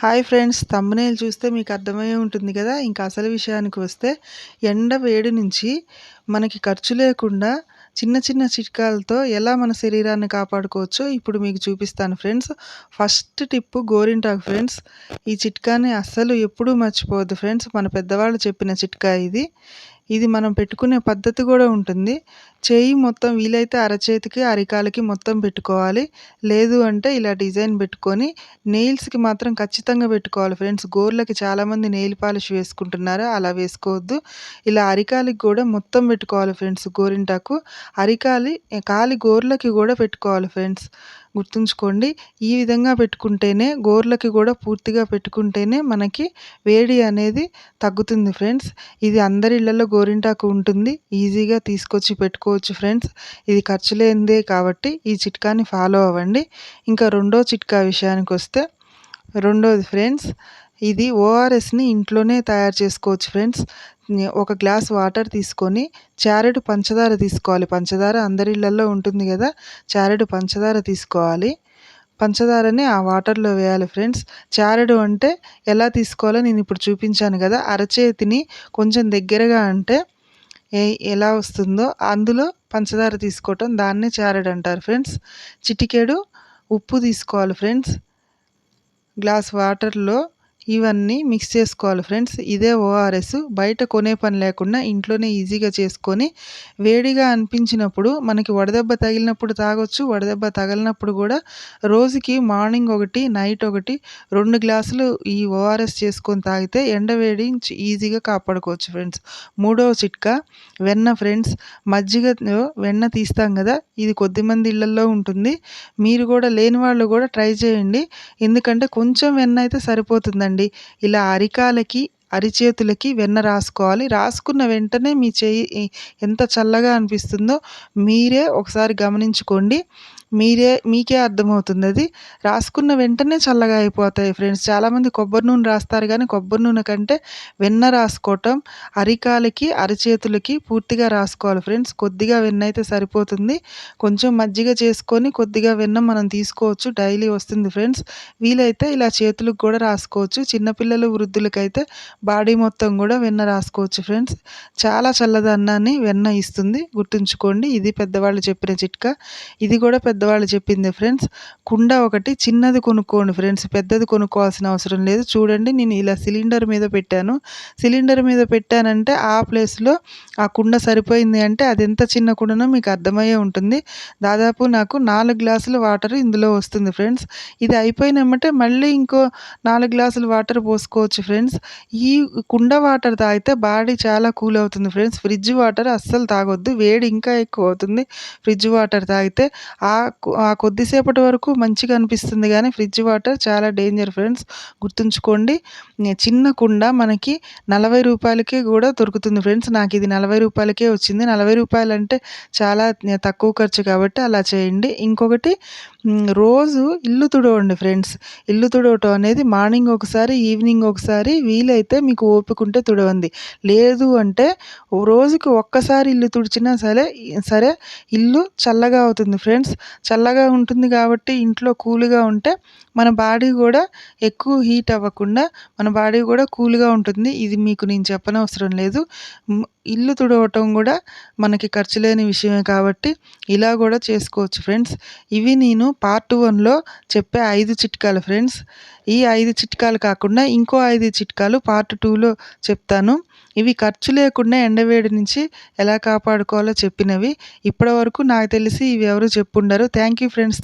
Hi friends తమ్మునేలు చూస్తే మీకు అర్థమయ్యే ఉంటుంది కదా? ఇంకా అసలు విషయానికి వస్తే ఎండ వేడి నుంచి మనకి ఖర్చు లేకుండా చిన్న చిన్న చిట్కాలతో ఎలా మన శరీరాన్ని కాపాడుకోవచ్చో ఇప్పుడు మీకు చూపిస్తాను ఫ్రెండ్స్. ఫస్ట్ టిప్పు గోరింటాకు ఫ్రెండ్స్. ఈ చిట్కాని అస్సలు ఎప్పుడూ మర్చిపోవద్దు ఫ్రెండ్స్. మన పెద్దవాళ్ళు చెప్పిన చిట్కా ఇది. ఇది మనం పెట్టుకునే పద్ధతి కూడా ఉంటుంది. చేయి మొత్తం వీలైతే అరచేతికి అరికాలకి మొత్తం పెట్టుకోవాలి. లేదు అంటే ఇలా డిజైన్ పెట్టుకొని నెయిల్స్కి మాత్రం ఖచ్చితంగా పెట్టుకోవాలి ఫ్రెండ్స్. గోర్లకి చాలామంది నెయిల్ పాలిష్ వేసుకుంటున్నారు? అలా వేసుకోవద్దు. ఇలా అరికాలికి కూడా మొత్తం పెట్టుకోవాలి ఫ్రెండ్స్ గోరింటాకు. అరికాలి కాలి గోర్లకి కూడా పెట్టుకోవాలి ఫ్రెండ్స్. గుర్తుంచుకోండి. ఈ విధంగా పెట్టుకుంటేనే గోర్లకి కూడా పూర్తిగా పెట్టుకుంటేనే మనకి వేడి అనేది తగ్గుతుంది ఫ్రెండ్స్. ఇది అందరి ఇళ్ళలో గోరింటాకు ఉంటుంది. ఈజీగా తీసుకొచ్చి పెట్టుకోవచ్చు ఫ్రెండ్స్. ఇది ఖర్చు లేనిదే కాబట్టి ఈ చిట్కాని ఫాలో అవ్వండి. ఇంకా రెండో చిట్కా విషయానికి వస్తే రెండోది ఫ్రెండ్స్ ఇది ఓఆర్ఎస్ని ఇంట్లోనే తయారు చేసుకోవచ్చు ఫ్రెండ్స్. ఒక గ్లాస్ వాటర్ తీసుకొని చారెడు పంచదార తీసుకోవాలి. పంచదార అందరి ఉంటుంది కదా చారెడు పంచదార తీసుకోవాలి. పంచదారని ఆ వాటర్లో వేయాలి ఫ్రెండ్స్. చారడు అంటే ఎలా తీసుకోవాలో నేను ఇప్పుడు చూపించాను కదా. అరచేతిని కొంచెం దగ్గరగా అంటే ఏ ఎలా వస్తుందో అందులో పంచదార తీసుకోవటం దాన్నే చారెడు అంటారు ఫ్రెండ్స్. చిటికెడు ఉప్పు తీసుకోవాలి ఫ్రెండ్స్. గ్లాస్ వాటర్లో ఇవన్నీ మిక్స్ చేసుకోవాలి ఫ్రెండ్స్ ఇదే ఓఆర్ఎస్ బయట కొనే పని లేకుండా ఇంట్లోనే ఈజీగా చేసుకొని వేడిగా అనిపించినప్పుడు మనకి వడదెబ్బ తగిలినప్పుడు తాగొచ్చు వడదెబ్బ తగిలినప్పుడు కూడా రోజుకి మార్నింగ్ ఒకటి నైట్ ఒకటి రెండు గ్లాసులు ఈ ఓఆర్ఎస్ చేసుకొని తాగితే ఎండవేడి ఈజీగా కాపాడుకోవచ్చు ఫ్రెండ్స్ మూడవ చిట్కా వెన్న ఫ్రెండ్స్ మజ్జిగలో వెన్న తీస్తాం కదా ఇది కొద్దిమంది ఇళ్ళలో ఉంటుంది. మీరు కూడా లేని వాళ్ళు కూడా ట్రై చేయండి. ఎందుకంటే కొంచెం వెన్న అయితే సరిపోతుందండి. చూడండి. ఇలా అరికాలకి అరిచేతులకి వెన్న రాసుకోవాలి. రాసుకున్న వెంటనే మీ చేయి ఎంత చల్లగా అనిపిస్తుందో మీరే ఒకసారి గమనించుకోండి. మీరే మీకే అర్థమవుతుంది అది రాసుకున్న వెంటనే చల్లగా అయిపోతాయి ఫ్రెండ్స్. చాలామంది కొబ్బరి నూనె రాస్తారు కానీ కొబ్బరి నూనె కంటే వెన్న రాసుకోవటం అరికాలకి అరిచేతులకి పూర్తిగా రాసుకోవాలి ఫ్రెండ్స్. కొద్దిగా వెన్న అయితే సరిపోతుంది. కొంచెం మజ్జిగ చేసుకొని కొద్దిగా వెన్న మనం తీసుకోవచ్చు. డైలీ వస్తుంది ఫ్రెండ్స్. వీలైతే ఇలా చేతులకు కూడా రాసుకోవచ్చు. చిన్నపిల్లలు వృద్ధులకైతే బాడీ మొత్తం కూడా వెన్న రాసుకోవచ్చు ఫ్రెండ్స్. చాలా చల్లదన్నాన్ని వెన్న ఇస్తుంది. గుర్తుంచుకోండి ఇది పెద్దవాళ్ళు చెప్పిన చిట్కా. ఇది కూడా పెద్ద పెద్దవాళ్ళు చెప్పింది ఫ్రెండ్స్. కుండ ఒకటి చిన్నది కొనుక్కోండి ఫ్రెండ్స్. పెద్దది కొనుక్కోవాల్సిన అవసరం లేదు. చూడండి నేను ఇలా సిలిండర్ మీద పెట్టాను. సిలిండర్ మీద పెట్టానంటే ఆ ప్లేస్లో ఆ కుండ సరిపోయింది అంటే అది ఎంత చిన్న కుండనో మీకు అర్థమయ్యే ఉంటుంది. దాదాపు నాకు నాలుగు గ్లాసుల వాటర్ ఇందులో వస్తుంది ఫ్రెండ్స్. ఇది అయిపోయినమ్మంటే మళ్ళీ ఇంకో నాలుగు గ్లాసులు వాటర్ పోసుకోవచ్చు ఫ్రెండ్స్. ఈ కుండ వాటర్ తాగితే బాడీ చాలా కూల్ అవుతుంది ఫ్రెండ్స్. ఫ్రిడ్జ్ వాటర్ అస్సలు తాగొద్దు. వేడి ఇంకా ఎక్కువ అవుతుంది ఫ్రిడ్జ్ వాటర్ తాగితే. ఆ ఆ కొద్దిసేపటి వరకు మంచిగా అనిపిస్తుంది కానీ ఫ్రిడ్జ్ వాటర్ చాలా డేంజర్ ఫ్రెండ్స్. గుర్తుంచుకోండి చిన్న కుండ మనకి నలభై రూపాయలకే కూడా దొరుకుతుంది ఫ్రెండ్స్. నాకు ఇది నలభై రూపాయలకే వచ్చింది. నలభై రూపాయలు అంటే చాలా తక్కువ ఖర్చు కాబట్టి అలా చేయండి. ఇంకొకటి రోజు ఇల్లు తుడవండి ఫ్రెండ్స్. ఇల్లు తుడవటం అనేది మార్నింగ్ ఒకసారి ఈవినింగ్ ఒకసారి వీలైతే మీకు ఓపిక ఉంటే తుడవండి. లేదు అంటే రోజుకి ఒక్కసారి ఇల్లు తుడిచినా సరే సరే ఇల్లు చల్లగా అవుతుంది ఫ్రెండ్స్. చల్లగా ఉంటుంది కాబట్టి ఇంట్లో కూల్గా ఉంటే మన బాడీ కూడా ఎక్కువ హీట్ అవ్వకుండా మన బాడీ కూడా కూల్గా ఉంటుంది. ఇది మీకు నేను చెప్పనవసరం లేదు. ఇల్లు తుడవటం కూడా మనకి ఖర్చు లేని విషయమే కాబట్టి ఇలా కూడా చేసుకోవచ్చు ఫ్రెండ్స్. ఇవి నేను పార్ట్ వన్లో చెప్పే ఐదు చిట్కాలు ఫ్రెండ్స్. ఈ ఐదు చిట్కాలు కాకుండా ఇంకో ఐదు చిట్కాలు పార్ట్ టూలో చెప్తాను. ఇవి ఖర్చు లేకుండా ఎండవేడి నుంచి ఎలా కాపాడుకోవాలో చెప్పినవి. ఇప్పటి వరకు నాకు తెలిసి ఇవి ఎవరు చెప్పుండరు. Thank you friends.